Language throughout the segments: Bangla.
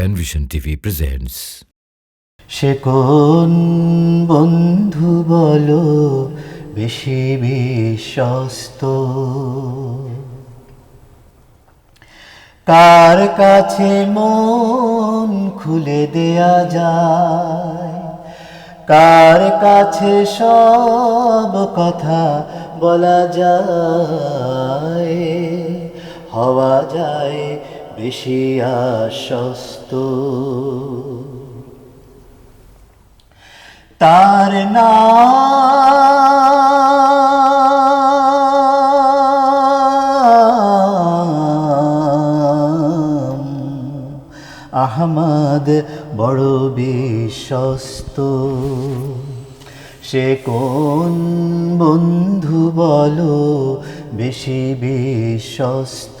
Penvision TV presents. সে কোন বন্ধু বলো, বেশি বিশ্বস্ত কার কাছে মন খুলে দেয়া যায় কার কাছে সব কথা বলা যায় হওয়া যায় বেশি আশ্বস্ত। তার নাম আহমদ বড় বিশ্বস্ত। সে কোন বন্ধু বলো বেশি বিশ্বস্ত?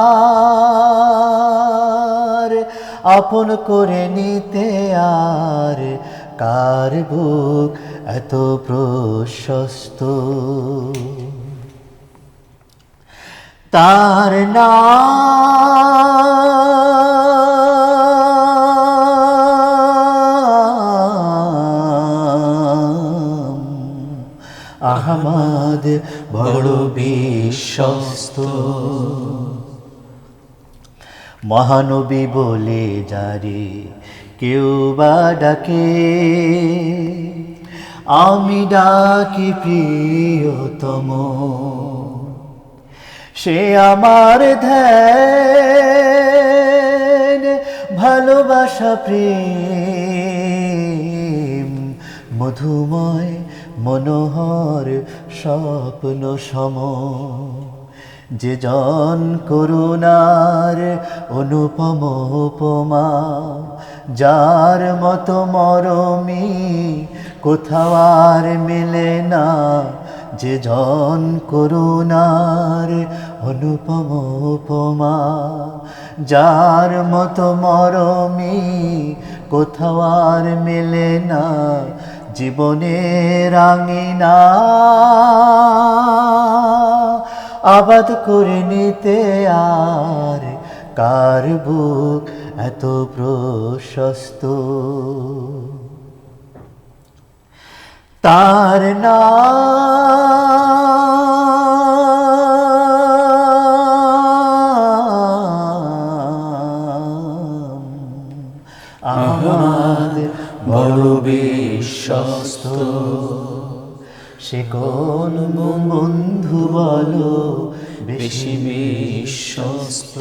আপন করে নিতে আর কার বুক এত প্রশস্ত? তার নাম আহমদ বড় বিশ্বস্ত। মহানবী বলে, যারে কেউ বা ডাকে, আমি ডাকি প্রিয়তম। সে আমার ধ্যান, ভালোবাসা, প্রেম, মধুময়, মনোহর, স্বপ্ন সম। যে জন করুণার অনুপম উপমা, যার মতো মরমি কোথাও আর মেলে না, যে জন করুণার অনুপম উপমা, যার মতো মরমি কোথাও আর মেলে না, জীবনের আঙিনা। আবাদ করে নিতে আর কার বুক এত প্রশস্ত? তার আহমদ বড় বিশ্বস্ত। সে কোন বেশি বিশ্বস্ত।